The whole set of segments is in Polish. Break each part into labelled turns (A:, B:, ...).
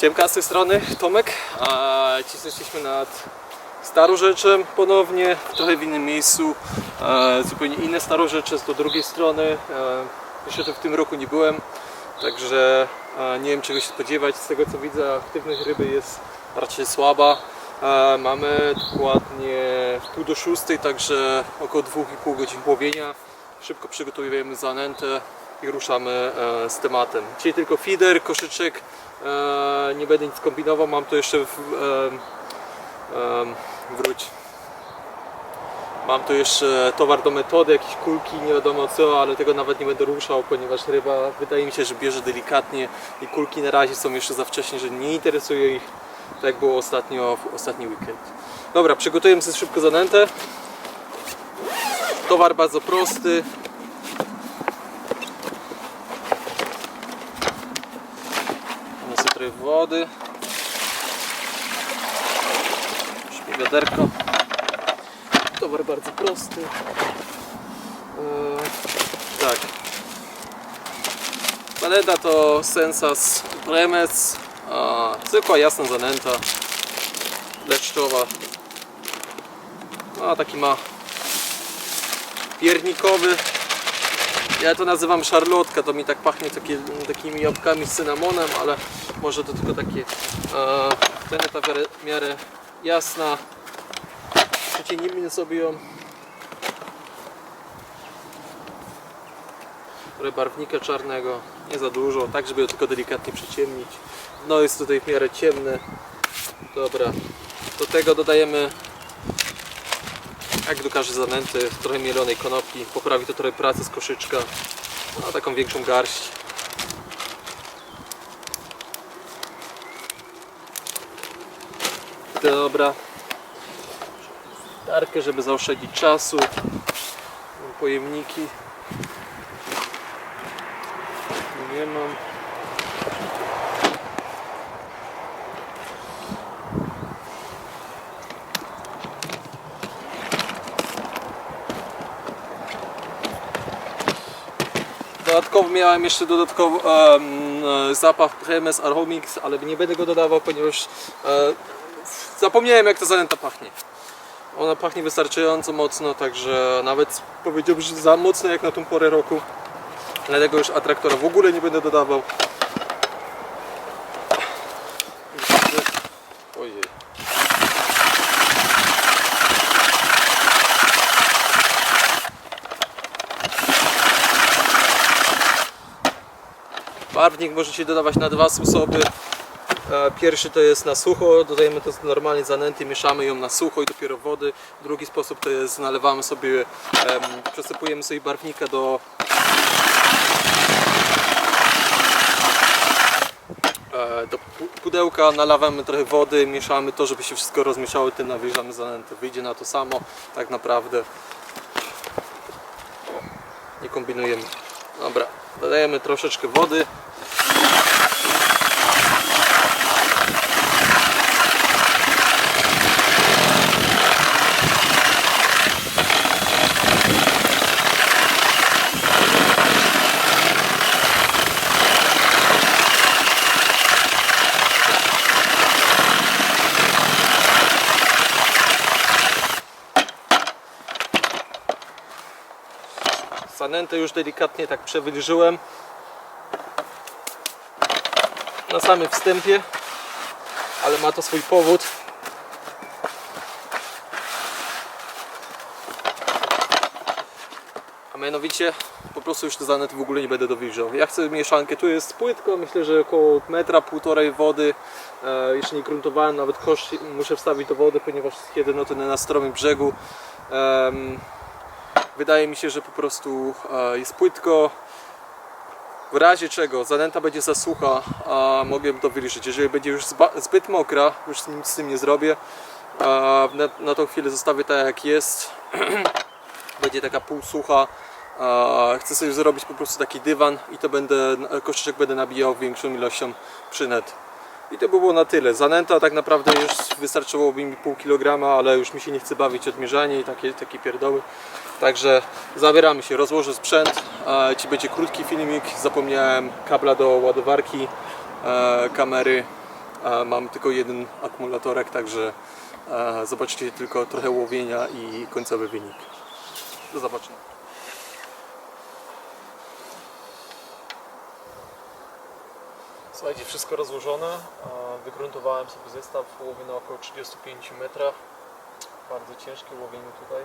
A: Siemka z tej strony, Tomek. A jesteśmy nad Starorzeczem ponownie, trochę w innym miejscu. E, zupełnie inne Starorzecze jest do drugiej strony. E, jeszcze w tym roku nie byłem, także e, nie wiem czego się spodziewać. Z tego co widzę, aktywność ryby jest raczej słaba. E, mamy dokładnie w pół do szóstej, także około 2,5 godzin łowienia. Szybko przygotowujemy zanętę i ruszamy e, z tematem. Dzisiaj tylko feeder, koszyczek, nie będę nic kombinował, mam tu jeszcze w, wróć. Mam tu jeszcze towar do metody, jakieś kulki, nie wiadomo co, ale tego nawet nie będę ruszał, ponieważ ryba wydaje mi się, że bierze delikatnie i kulki na razie są jeszcze za wcześnie, że nie interesuje ich, tak było ostatnio w ostatni weekend. Dobra, przygotujemy sobie szybko zanętę. Towar bardzo prosty, Trochę wody. Śpię wiaderko. Towar bardzo prosty. Eee, tak. Zanęta to Sensas Bremes. A, zwykła jasna zanęta. Leszczowa. A taki ma piernikowy ja to nazywam szarlotka, to mi tak pachnie takie, takimi jabłkami z cynamonem, ale może to tylko takie e, ten ta w miarę, jasna. Przyciemnimy sobie ją. Trochę barwnika czarnego, nie za dużo, tak żeby ją tylko delikatnie przyciemnić. No jest tutaj w miarę ciemne. Dobra, do tego dodajemy jak do każdej zanęty, trochę mielonej konopki, poprawi to trochę pracy z koszyczka, a taką większą garść. Dobra. Tarkę, żeby zaoszczędzić czasu. Pojemniki. Nie mam. Dodatkowo miałem jeszcze dodatkowo e, zapach Premes Aromix, ale nie będę go dodawał, ponieważ e, zapomniałem jak ta zanęta pachnie. Ona pachnie wystarczająco mocno, także nawet powiedziałbym, że za mocno jak na tą porę roku. Dlatego już atraktora w ogóle nie będę dodawał. Barwnik możecie dodawać na dwa sposoby. E, Pierwszy to jest na sucho, dodajemy to normalnie zanęty, mieszamy ją na sucho i dopiero wody. Drugi sposób to jest nalewamy sobie, em, przesypujemy sobie barwnika do e, do pu- pudełka, nalewamy trochę wody, mieszamy to, żeby się wszystko rozmieszało, tym nawilżamy zanętę. Wyjdzie na to samo, tak naprawdę. Nie kombinujemy. Dobra, dodajemy troszeczkę wody. Zanętę już delikatnie tak przewilżyłem na samym wstępie, ale ma to swój powód. A mianowicie po prostu już te zanęty w ogóle nie będę dowilżał. Ja chcę mieszankę, tu jest płytko, myślę, że około metra, półtorej wody. E, jeszcze nie gruntowałem, nawet kosz muszę wstawić do wody, ponieważ jest jeden o na stromym brzegu. Wydaje mi się, że po prostu e, jest płytko. W razie czego zanęta będzie za sucha, a mogę to wyliczyć. Jeżeli będzie już zbyt mokra, już nic z tym nie zrobię. Na, na tą chwilę zostawię tak jak jest. będzie taka półsucha. Chcę sobie zrobić po prostu taki dywan i to będę, koszyczek będę nabijał większą ilością przynet. I to by było na tyle. Zanęta tak naprawdę już wystarczyłoby mi pół kilograma, ale już mi się nie chce bawić odmierzanie i takie, takie pierdoły. Także zabieramy się, rozłożę sprzęt. E, Ci będzie krótki filmik. Zapomniałem kabla do ładowarki, e, kamery E, Mam tylko jeden akumulatorek, także e, zobaczycie tylko trochę łowienia i końcowy wynik. Do zobaczenia. Słuchajcie, wszystko rozłożone. Wygruntowałem sobie zestaw łowię na około 35 metrach. Bardzo ciężkie łowienie tutaj.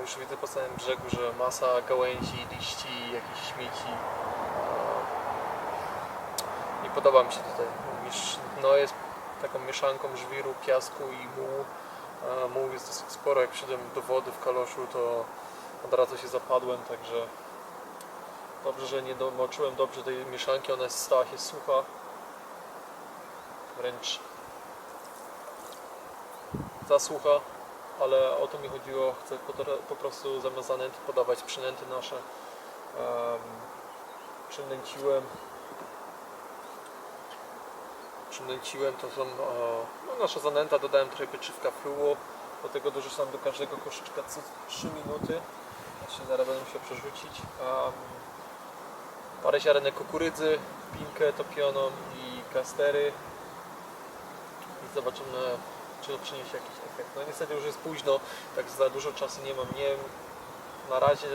A: Już widzę po całym brzegu, że masa gałęzi, liści, jakichś śmieci. Nie podoba mi się tutaj. No jest taką mieszanką żwiru, piasku i mułu. Mułu jest dosyć sporo. Jak przyszedłem do wody w kaloszu, to od razu się zapadłem, także dobrze, że nie domoczyłem dobrze tej mieszanki. Ona jest, stała się sucha. Wręcz za sucha ale o to mi chodziło, chcę po, prostu zamiast zanęty podawać przynęty nasze. Um, przynęciłem przynęciłem, to są no, nasza zanęta, dodałem trochę pieczywka fluo, do tego dorzucam do każdego koszyczka co 3 minuty, jeszcze zaraz będę musiał przerzucić. Um, parę ziarenek kukurydzy, pinkę topioną i kastery i zobaczymy czy to przyniesie jakiś efekt. No niestety już jest późno, tak za dużo czasu nie mam. Nie wiem, na razie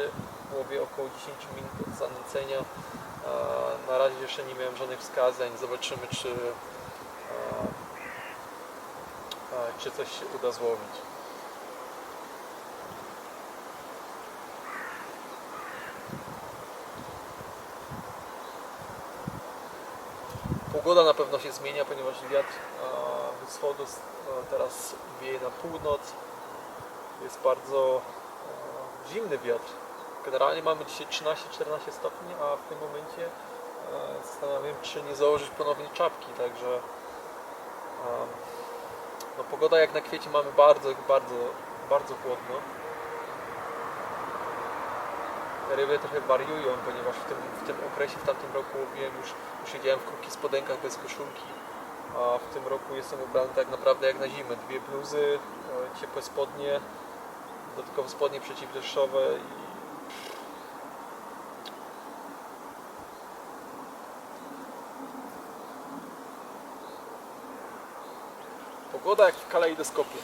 A: łowię około 10 minut od zanęcenia. Na razie jeszcze nie miałem żadnych wskazań. Zobaczymy, czy, czy coś się uda złowić. Pogoda na pewno się zmienia, ponieważ wiatr e, wschodu teraz wieje na północ. Jest bardzo zimny wiatr. Generalnie mamy dzisiaj 13-14 stopni, a w tym momencie e, zastanawiam czy nie założyć ponownie czapki, także no, pogoda jak na kwiecie mamy bardzo, bardzo, bardzo chłodno. Ryby trochę wariują, ponieważ w tym, w tym okresie, w tamtym roku łowiłem już, już siedziałem w krótkich spodenkach bez koszulki, a w tym roku jestem ubrany tak naprawdę jak na zimę. Dwie bluzy, e, ciepłe spodnie, dodatkowo spodnie przeciwdeszczowe i Pogoda jak w kalejdoskopie.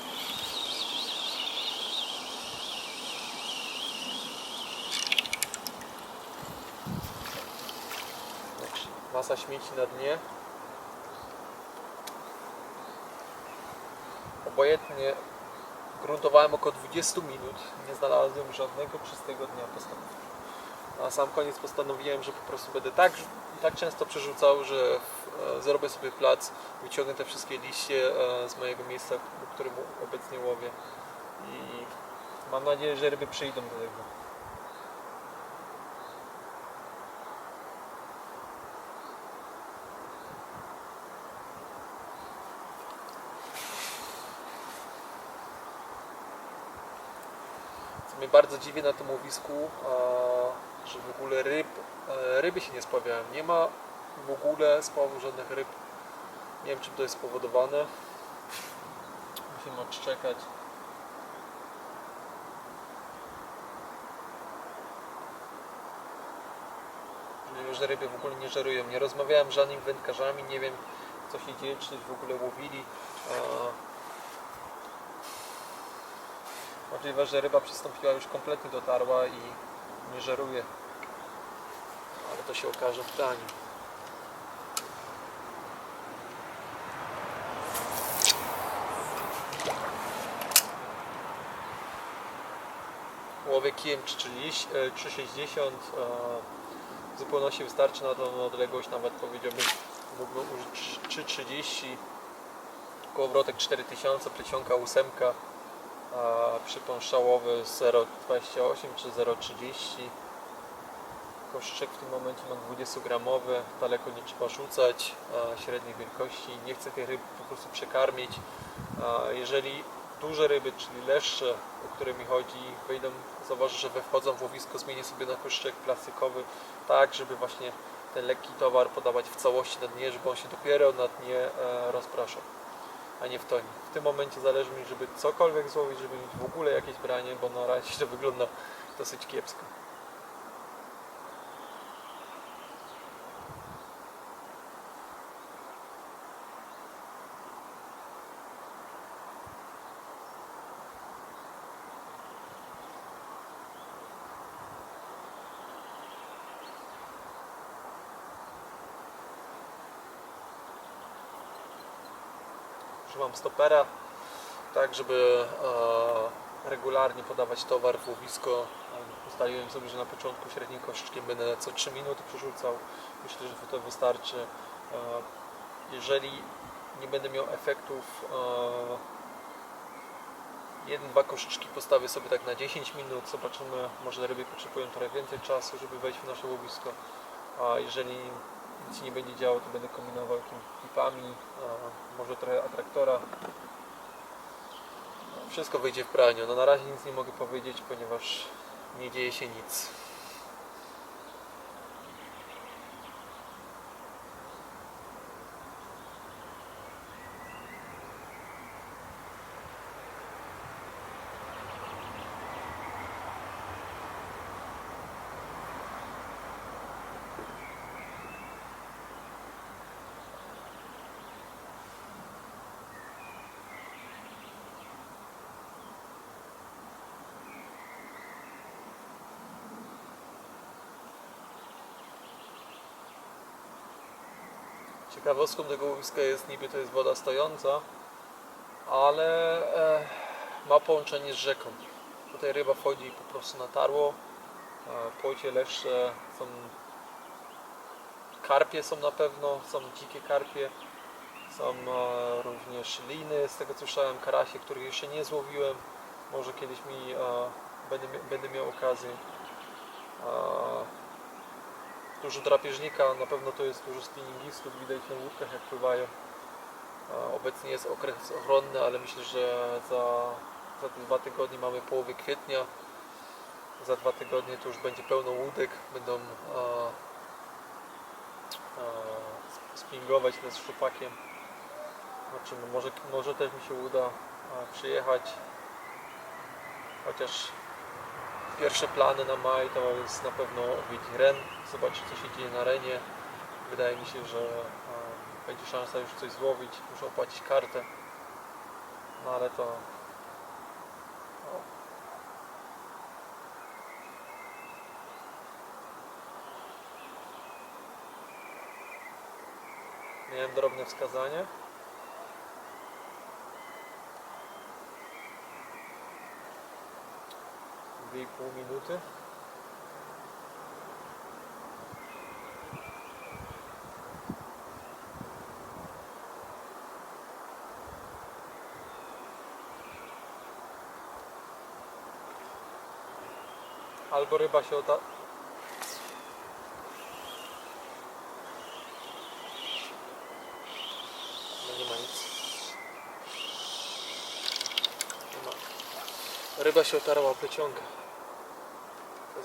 A: Dobrze, Masa śmieci na dnie. Obojętnie gruntowałem około 20 minut. Nie znalazłem żadnego czystego dnia postanowienia. Na sam koniec postanowiłem, że po prostu będę tak, tak często przerzucał, że e, zrobię sobie plac, wyciągnę te wszystkie liście e, z mojego miejsca, w którym obecnie łowię. I mam nadzieję, że ryby przyjdą do tego. Mnie bardzo dziwi na tym łowisku, że w ogóle ryb, e, ryby się nie spawiają. Nie ma w ogóle spawu żadnych ryb. Nie wiem czym to jest spowodowane. Musimy odczekać. Że ryby w ogóle nie żerują. Nie rozmawiałem z żadnymi wędkarzami, nie wiem co się dzieje, czy w ogóle łowili. A, Możliwe, że ryba przystąpiła już kompletnie dotarła i nie żeruje. Ale to się okaże w daniu. Łowię kijem 330, e, 360 e, w zupełności wystarczy na tą odległość, nawet powiedziałbym mógłbym użyć 330 kołowrotek 4000, plecionka 8 a przypon szałowy 0,28 czy 0,30 koszyczek w tym momencie mam 20 gramowy daleko nie trzeba rzucać średniej wielkości. Nie chcę tej ryby po prostu przekarmić. Jeżeli duże ryby, czyli leszcze o które mi chodzi wyjdą, zauważę, że we wchodzą w łowisko zmienię sobie na koszyczek plastikowy tak, żeby właśnie ten lekki towar podawać w całości na dnie, żeby on się dopiero na dnie e, rozpraszał a nie w tonie. W tym momencie zależy mi, żeby cokolwiek złowić, żeby mieć w ogóle jakieś branie, bo na razie to wygląda dosyć kiepsko. Używam stopera, tak żeby e, regularnie podawać towar w łowisko. Ustaliłem sobie, że na początku średnim koszyczkiem będę co 3 minuty przerzucał. Myślę, że to wystarczy. E, jeżeli nie będę miał efektów e, jeden, dwa koszyczki postawię sobie tak na 10 minut, zobaczymy, może ryby potrzebują trochę więcej czasu, żeby wejść w nasze łowisko, a jeżeli nic się nie będzie działo, to będę kombinował jakimiś pipami, a może trochę atraktora. Wszystko wyjdzie w praniu, no na razie nic nie mogę powiedzieć, ponieważ nie dzieje się nic. Ciekawostką tego łowiska jest niby to jest woda stojąca, ale e, ma połączenie z rzeką. Tutaj ryba wchodzi po prostu na tarło, e, płocie, leszcze, są karpie są na pewno, są dzikie karpie, są e, również liny, z tego co słyszałem, karasie, których jeszcze nie złowiłem. Może kiedyś mi e, będę, będę miał okazję. E, dużo drapieżnika, na pewno to jest dużo spinningistów, widać na łódkach jak pływają. Obecnie jest okres ochronny, ale myślę, że za, za dwa tygodnie mamy połowę kwietnia. Za dwa tygodnie to już będzie pełno łódek, będą e, e, spingować nas z szczupakiem. Zobaczymy, może, może też mi się uda przyjechać. Chociaż Pierwsze plany na maj to jest na pewno odwiedzić Ren, zobaczyć co się dzieje na Renie. Wydaje mi się, że będzie szansa już coś złowić, muszę opłacić kartę. No ale to... Miałem drobne wskazanie. Dwie i pół minuty. Albo ryba się oda... No nie ma nic. Nie ma. Ryba się otarła jest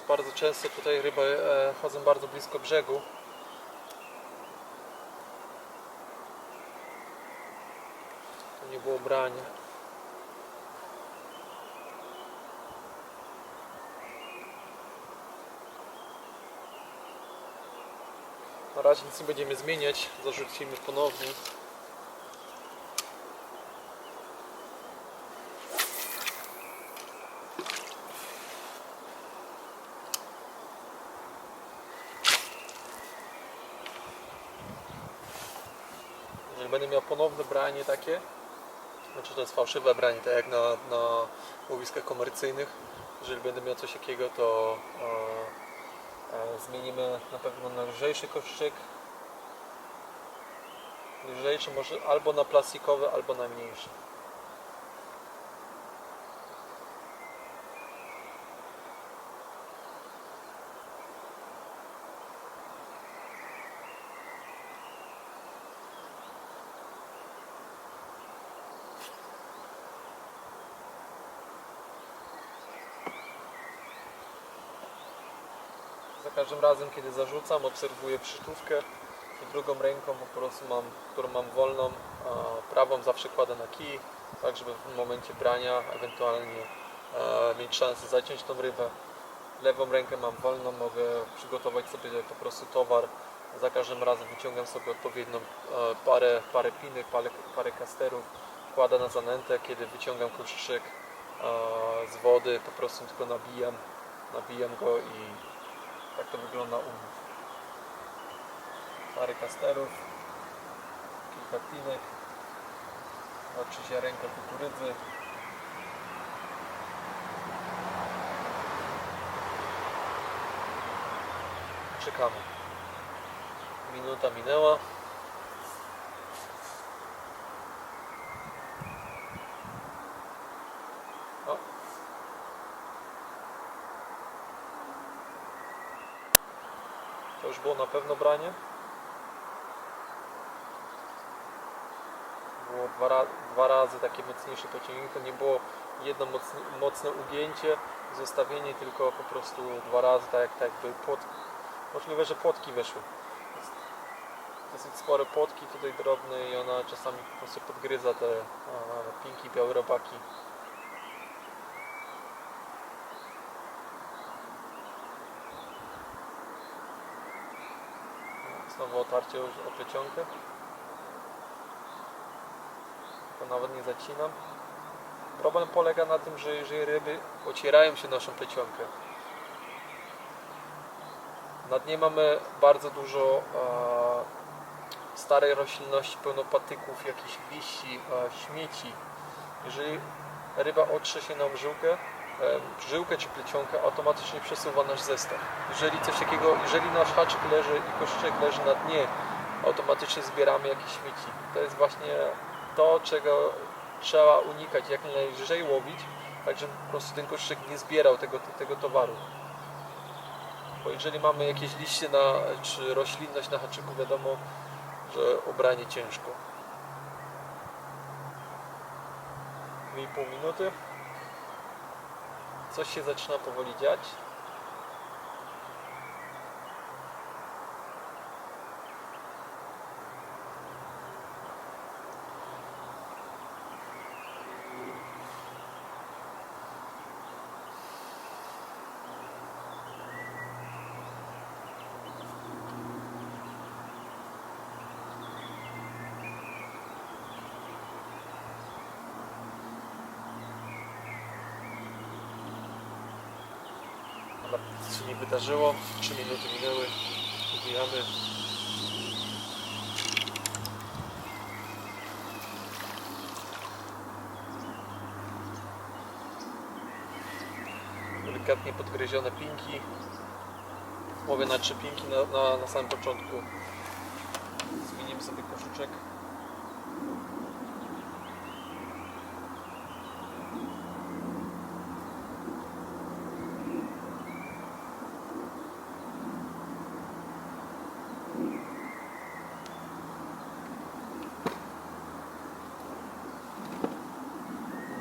A: bardzo często tutaj ryby e, chodzą bardzo blisko brzegu. To nie było branie. Na razie nic nie będziemy zmieniać, zarzucimy ponownie. Jeżeli będę miał ponowne branie takie, znaczy to jest fałszywe branie, tak jak na, na łowiskach komercyjnych, jeżeli będę miał coś takiego, to e, e, zmienimy na pewno na lżejszy koszczyk. Lżejszy może albo na plastikowy, albo na mniejszy. Każdym razem, kiedy zarzucam, obserwuję przytówkę i drugą ręką po prostu mam, którą mam wolną, prawą zawsze kładę na kij, tak żeby w momencie brania ewentualnie e, mieć szansę zaciąć tą rybę. Lewą rękę mam wolną, mogę przygotować sobie po prostu towar. Za każdym razem wyciągam sobie odpowiednią e, parę, parę pinek, parę, parę kasterów, kładę na zanętę, kiedy wyciągam koszyczek e, z wody, po prostu tylko nabijam, nabijam go i tak to wygląda u mnie. Parę kasterów, kilka pinek. Patrzy ziarenko kukurydzy. Czekamy. Minuta minęła. To już było na pewno branie. Było dwa, ra dwa razy takie mocniejsze pociągnięcie. Nie było jedno mocne, mocne ugięcie, zostawienie, tylko po prostu dwa razy, tak, tak jakby płot, możliwe, że płotki weszły. Dosyć spore płotki tutaj drobne i ona czasami po prostu podgryza te a, pinki, białe robaki. Znowu otarcie już o plecionkę. To nawet nie zacinam. Problem polega na tym, że jeżeli ryby ocierają się naszą plecionkę, na dnie mamy bardzo dużo e, starej roślinności, pełno patyków, jakichś liści, e, śmieci. Jeżeli ryba otrze się nam żyłkę, żyłkę czy plecionkę, automatycznie przesuwa nasz zestaw. Jeżeli coś takiego, jeżeli nasz haczyk leży i koszyczek leży na dnie, automatycznie zbieramy jakieś śmieci. To jest właśnie to, czego trzeba unikać, jak najlżej łowić, tak żeby po prostu ten koszyczek nie zbierał tego, tego towaru. Bo jeżeli mamy jakieś liście na, czy roślinność na haczyku, wiadomo, że obranie ciężko. 2,5 minuty. Coś się zaczyna powoli dziać. Nic się nie wydarzyło. 3 minuty minęły. Ubijamy. Delikatnie podgryzione pinki. Mówię na trzy pinki na, na, na samym początku. Zmienimy sobie koszyczek.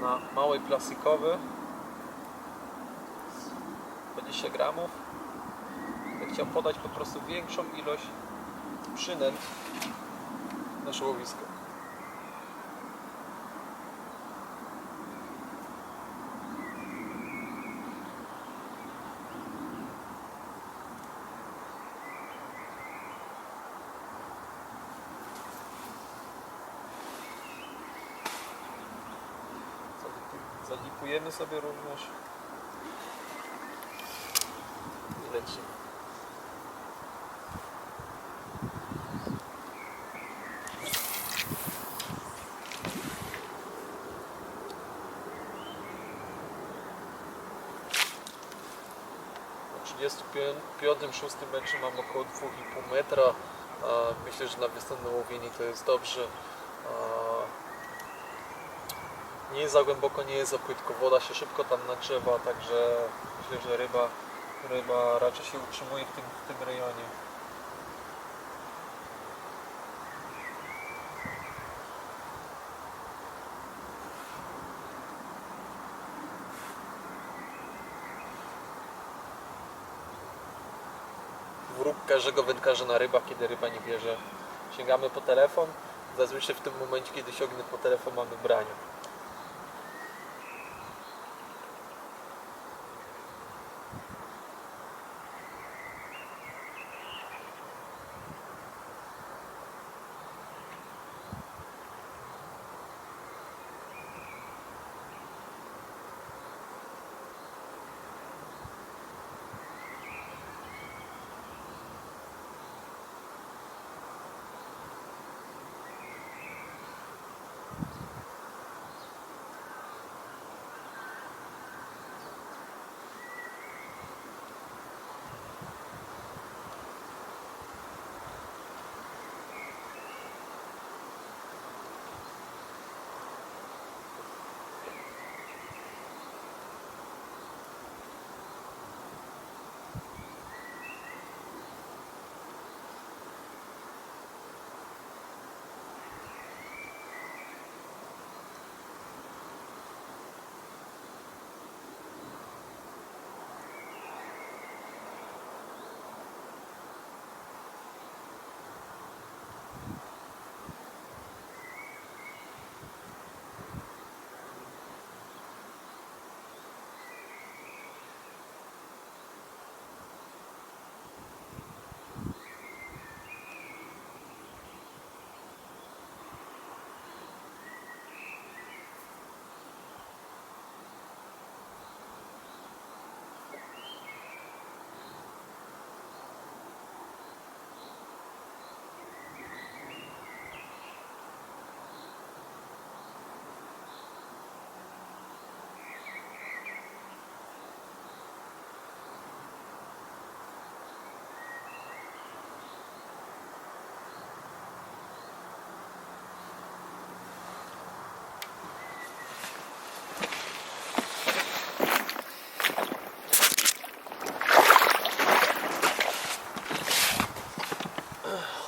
A: Na małej plastikowy 20 gramów. Ja chciałem podać po prostu większą ilość przynęt na żłowisko Zalipujemy sobie również i lecimy. Po 35-6 meczu mam około 2,5 metra. Myślę, że na wiosenne łowienie to jest dobrze. Nie jest za głęboko, nie jest za płytko, woda się szybko tam nagrzewa, także myślę, że ryba, ryba raczej się utrzymuje w tym, w tym rejonie. Wróg każdego wędkarza na rybach, kiedy ryba nie bierze. Sięgamy po telefon, zazwyczaj w tym momencie, kiedy sięgnę po telefon mamy branie.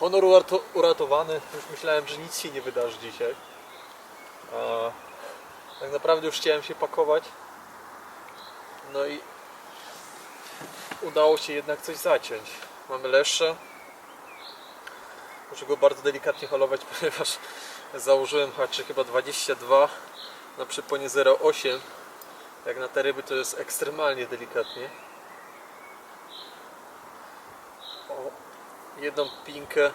A: Honor urato- uratowany. Już myślałem, że nic się nie wydarzy dzisiaj. A tak naprawdę już chciałem się pakować. No i udało się jednak coś zaciąć. Mamy leszcze. Muszę go bardzo delikatnie holować, ponieważ założyłem haczyk chyba 22 na przyponie 0,8. Jak na te ryby to jest ekstremalnie delikatnie. Jedną pinkę,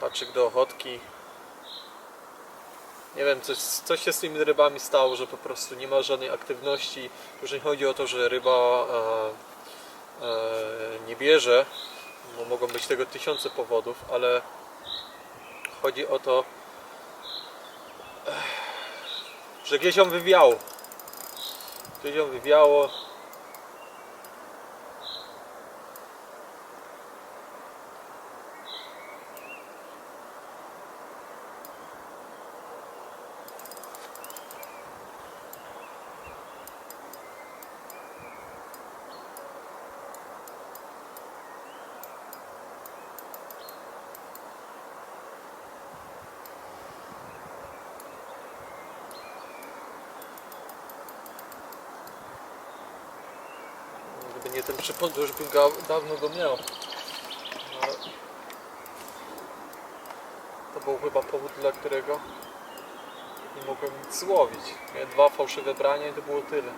A: haczyk do ochotki. Nie wiem, coś, coś się z tymi rybami stało, że po prostu nie ma żadnej aktywności. Już nie chodzi o to, że ryba e, e, nie bierze, bo mogą być tego tysiące powodów, ale chodzi o to, eh, że gdzieś ją wywiało. Gdzieś ją wywiało. Nie ten przypon, już bym ga, dawno go miał. No, to był chyba powód, dla którego nie mogłem nic złowić. Miałem dwa fałszywe brania i to było tyle.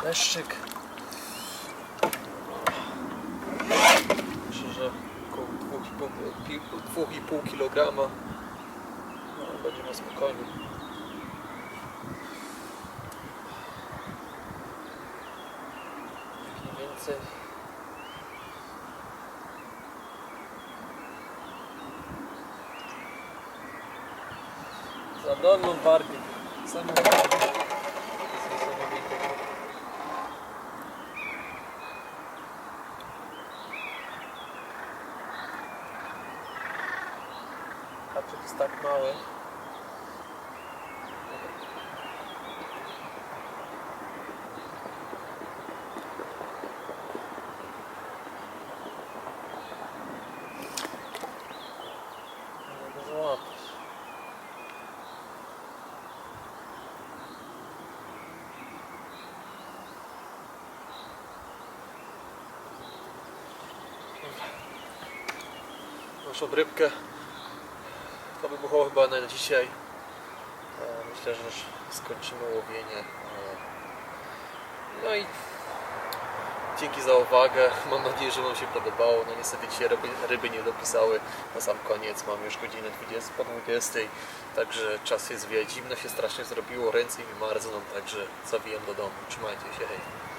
A: Ładny leszczyk. Myślę, że około 2,5 kg. No, będzie na spokojnie. Więcej. Za dolną wargę. Samą wargę. Niesamowite. Haczyk jest tak mały. Nie mogę złapać. Naszą rybkę to by było chyba na dzisiaj. E, Myślę, że już skończymy łowienie. E, No i dzięki za uwagę. Mam nadzieję, że Wam się podobało. No niestety dzisiaj ryby, ryby nie dopisały. Na sam koniec mam już godzinę 20 po 20. Także czas jest zwijać. Zimno się strasznie zrobiło, ręce mi marzną, także zawijam do domu. Trzymajcie się, hej.